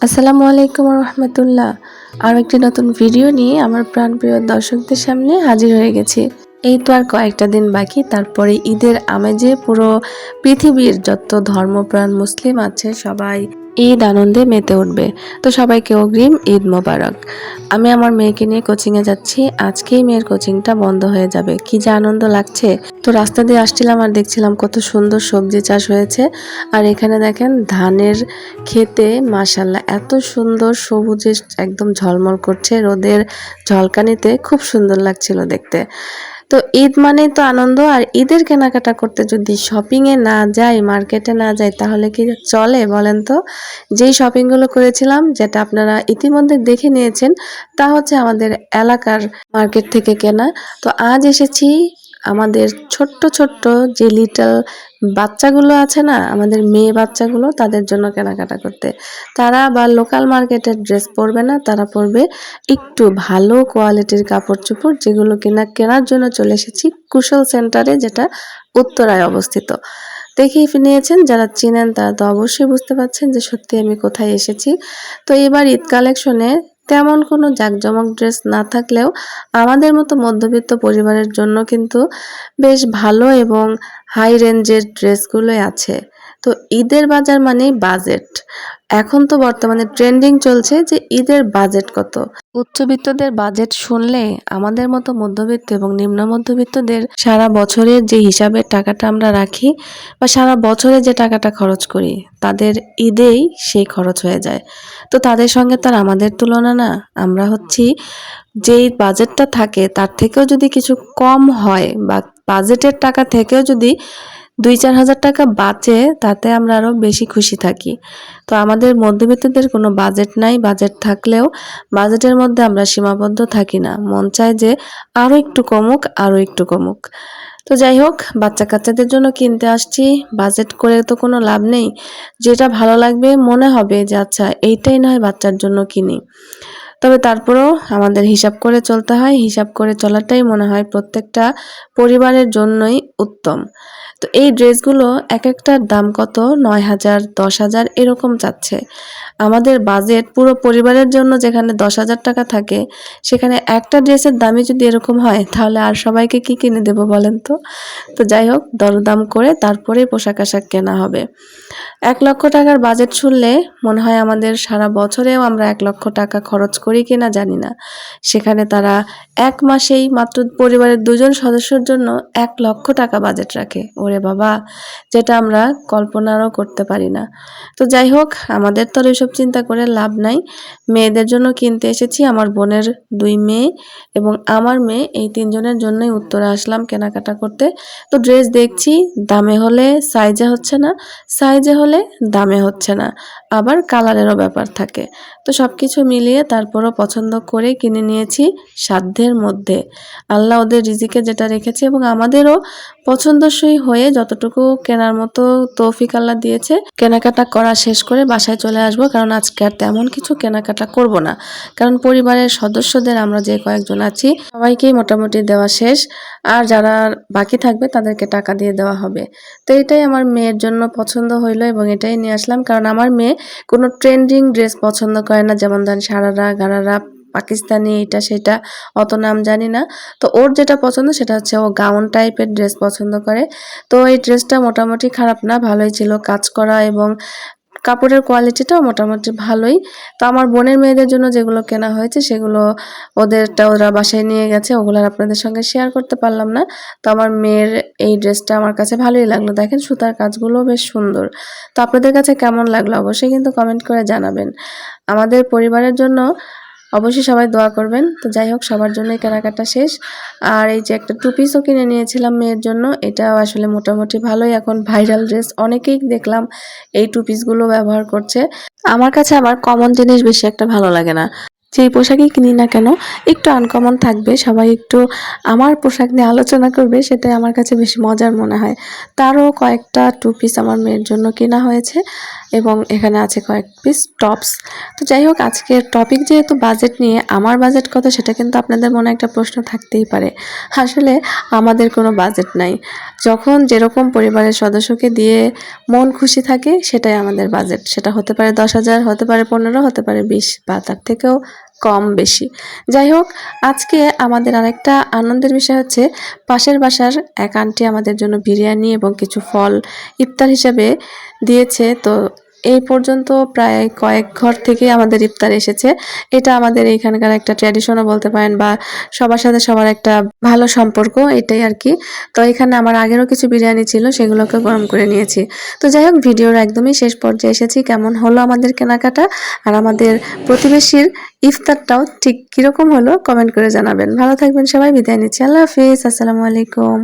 আসসালামু আলাইকুম রহমতুল্লাহ আর একটি নতুন ভিডিও নিয়ে আমার প্রাণপ্রিয় দর্শকদের সামনে হাজির হয়ে গেছি। এই তো আর কয়েকটা দিন বাকি, তারপরে ঈদের আমেজে পুরো পৃথিবীর যত ধর্মপ্রাণ মুসলিম আছে সবাই ঈদ আনন্দে মেতে উঠবে। তো সবাইকে অগ্রিম ঈদ মোবারক। আমি আমার মেয়েকে নিয়ে কোচিংয়ে যাচ্ছি। আজকেই মেয়ের কোচিংটা বন্ধ হয়ে যাবে। কি যে আনন্দ লাগছে। তো রাস্তা দিয়ে আসছিলাম আর দেখছিলাম কত সুন্দর সবজি চাষ হয়েছে। আর এখানে দেখেন ধানের খেতে মাশাল্লাহ এত সুন্দর সবুজে একদম ঝলমল করছে। রোদের ঝলকানিতে খুব সুন্দর লাগছিল দেখতে। তো ঈদ মানে তো আনন্দ, আর ঈদের কেনাকাটা করতে যদি শপিংয়ে না যাই মার্কেটে না যাই, তাহলে কি চলে বলেন তো? যেই শপিংগুলো করেছিলাম, যেটা আপনারা ইতিমধ্যে দেখে নিয়েছেন, তা হচ্ছে আমাদের এলাকার মার্কেট থেকে কেনা। তো আজ এসেছি আমাদের ছোট্ট ছোট্ট যে লিটল বাচ্চাগুলো আছে না, আমাদের মেয়ে বাচ্চাগুলো তাদের জন্য কেনাকাটা করতে। তারা বা লোকাল মার্কেটের ড্রেস পরবে না, তারা পরবে একটু ভালো কোয়ালিটির কাপড় চোপড় যেগুলো কিনা, কেনার জন্য চলে এসেছি কুশল সেন্টারে যেটা উত্তরায় অবস্থিত। দেখেই নিয়েছেন, যারা চিনেন তারা তো অবশ্যই বুঝতে পারছেন যে সত্যি আমি কোথায় এসেছি। তো এবার ঈদ কালেকশনে তেমন কোনো জাকজমক ড্রেস না থাকলেও আমাদের মতো মধ্যবিত্ত পরিবারের জন্য কিন্তু বেশ ভালো এবং হাই রেঞ্জের ড্রেসগুলোই আছে। তো ঈদের বাজার মানেই বাজেট। এখন তো বর্তমানে ট্রেন্ডিং চলছে যে ঈদের বাজেট কত। উচ্চবিত্তদের বাজেট শুনলে আমাদের মতো মধ্যবিত্ত এবং নিম্ন মধ্যবিত্তদের সারা বছরের যে হিসাবের টাকাটা আমরা রাখি বা সারা বছরে যে টাকাটা খরচ করি, তাদের ঈদেই সেই খরচ হয়ে যায়। তো তাদের সঙ্গে তার আমাদের তুলনা না। আমরা হচ্ছি যেই বাজেটটা থাকে, তার থেকেও যদি কিছু কম হয় বা বাজেটের টাকা থেকেও যদি দুই চার হাজার টাকা বাঁচে, তাতে আমরা আরও বেশি খুশি থাকি। তো আমাদের মধ্যবিত্তদের কোনো বাজেট নাই, বাজেট থাকলেও বাজেটের মধ্যে আমরা সীমাবদ্ধ থাকি না। মন চায় যে আরও একটু কমুক আরও একটু কমুক। তো যাই হোক বাচ্চা কাচ্চাদের জন্য কিনতে আসছি। বাজেট করে তো কোনো লাভ নেই। যেটা ভালো লাগবে মনে হবে যে আচ্ছা এইটাই নয় বাচ্চার জন্য কিনি। তবে তারপরেও আমাদের হিসাব করে চলতে হয়। হিসাব করে চলাটাই মনে হয় প্রত্যেকটা পরিবারের জন্যই উত্তম। তো এই ড্রেসগুলো এক একটার দাম কত? নয় হাজার, দশ হাজার এরকম চাচ্ছে আমাদের বাজেট পুরো পরিবারের জন্য যেখানে দশ হাজার টাকা থাকে, সেখানে একটা ড্রেসের দামই যদি এরকম হয়, তাহলে আর সবাইকে কি কিনে দেবো বলেন তো? তো যাই হোক, দরদাম করে তারপরেই পোশাক আশাক কেনা হবে। এক লক্ষ টাকার বাজেট শুনলে মনে হয় আমাদের সারা বছরেও আমরা এক লক্ষ টাকা খরচ করি কিনা জানি না। সেখানে তারা এক মাসেই মাত্র পরিবারের দুজন সদস্যর জন্য এক লক্ষ টাকা বাজেট রাখে। ওরে বাবা, যেটা আমরা কল্পনারও করতে পারি না। তো যাই হোক, আমাদের তো আর এসব চিন্তা করে লাভ নাই। মেয়েদের জন্য কিনতে এসেছি আমার বোনের দুই মেয়ে এবং আমার মেয়ে, এই তিনজনের জন্যই উত্তরে আসলাম কেনাকাটা করতে। তো ড্রেস দেখছি, দামে হলে সাইজে হচ্ছে না সাইজে হলে দামে হচ্ছে না, আবার কালারেরও ব্যাপার থাকে। তো সব কিছু মিলিয়ে তারপরও পছন্দ করে কিনে নিয়েছি সাধ্যের মধ্যে। আল্লাহ ওদের রিজিকে যেটা রেখেছে এবং আমাদেরও পছন্দসই হয়ে যতটুকু কেনার মতো তৌফিক আল্লাহ দিয়েছে, কেনাকাটা করা শেষ করে বাসায় চলে আসব, কারণ আজকে আর তেমন কিছু কেনাকাটা করব না। কারণ পরিবারের সদস্যদের আমরা যে কয়েকজন আছি, সবাইকেই মোটামুটি দেওয়া শেষ, আর যারা বাকি থাকবে তাদেরকে টাকা দিয়ে দেওয়া হবে। তো এটাই আমার মেয়ের জন্য পছন্দ হইল এবং এটাই নিয়ে আসলাম, কারণ আমার মেয়ে কোনো ট্রেন্ডিং ড্রেস পছন্দ করে না, যেমন ধরেন সারারা, গারারা পাকিস্তানি এটা সেটা, অত নাম জানি না। তো ওর যেটা পছন্দ সেটা হচ্ছে ও গাউন টাইপের ড্রেস পছন্দ করে। তো এই ড্রেসটা মোটামুটি খারাপ না, ভালোই ছিল কাজ করা এবং কাপড়ের কোয়ালিটিটাও মোটামুটি ভালোই। তো আমার বোনের মেয়েদের জন্য যেগুলো কেনা হয়েছে সেগুলো ওদেরটা ওরা বাসায় নিয়ে গেছে, ওগুলো আর আপনাদের সঙ্গে শেয়ার করতে পারলাম না। তো আমার মেয়ের এই ড্রেসটা আমার কাছে ভালোই লাগল। দেখেন সুতার কাজগুলো বেশ সুন্দর। তো আপনাদের কাছে কেমন লাগল অবশ্যই কিন্তু কমেন্ট করে জানাবেন। আমাদের পরিবারের জন্য অবশ্যই সবাই দোয়া করবেন। তো যাই হোক, সবার জন্যই কেনাকাটা শেষ। আর এই যে একটা টু পিসও কিনে নিয়েছিলাম মেয়ের জন্য, এটাও আসলে মোটামুটি ভালোই। এখন ভাইরাল ড্রেস অনেকেই দেখলাম এই টু পিসগুলো ব্যবহার করছে। আমার কাছে আবার কমন জিনিস বেশি একটা ভালো লাগে না। যেই পোশাকই কিনি না কেন, একটু আনকমন থাকবে, সবাই একটু আমার পোশাক নিয়ে আলোচনা করবে, সেটাই আমার কাছে বেশি মজার মনে হয়। তারও কয়েকটা টু পিস আমার মেয়ের জন্য কেনা হয়েছে। এবং এখানে আছে কয়েক পিস টপস তো যাই হোক, আজকের টপিক যেহেতু বাজেট নিয়ে, আমার বাজেট কত সেটা কিন্তু আপনাদের মনে একটা প্রশ্ন থাকতেই পারে। আসলে আমাদের কোনো বাজেট নাই। যখন যেরকম পরিবারের সদস্যকে দিয়ে মন খুশি থাকে, সেটাই আমাদের বাজেট সেটা হতে পারে দশ হাজার, হতে পারে পনেরো, হতে পারে বিশ, বা তার থেকেও কম বেশি। যাই হোক, আজকে আমাদের আরেকটা আনন্দের বিষয় হচ্ছে, পাশের বাসার এক আন্টি আমাদের জন্য বিরিয়ানি এবং কিছু ফল ইফতার হিসাবে দিয়েছে। তো এই পর্যন্ত প্রায় কয়েক ঘর থেকে আমাদের ইফতার এসেছে। এটা আমাদের এখানকার একটা ট্র্যাডিশনও বলতে পারেন বা সবার সাথে সবার একটা ভালো সম্পর্ক, এটাই আর কি। তো এখানে আমার আগেরও কিছু বিরিয়ানি ছিল, সেগুলোকে গরম করে নিয়েছি। তো যাই হোক, ভিডিওর একদমই শেষ পর্যায়ে এসেছি। কেমন হলো আমাদের কেনাকাটা আর আমাদের প্রতিবেশীর ইফতারটাও ঠিক কীরকম হলো কমেন্ট করে জানাবেন। ভালো থাকবেন সবাই, বিদায় নিচ্ছি। আল্লাহ হাফিজ, আসসালামু আলাইকুম।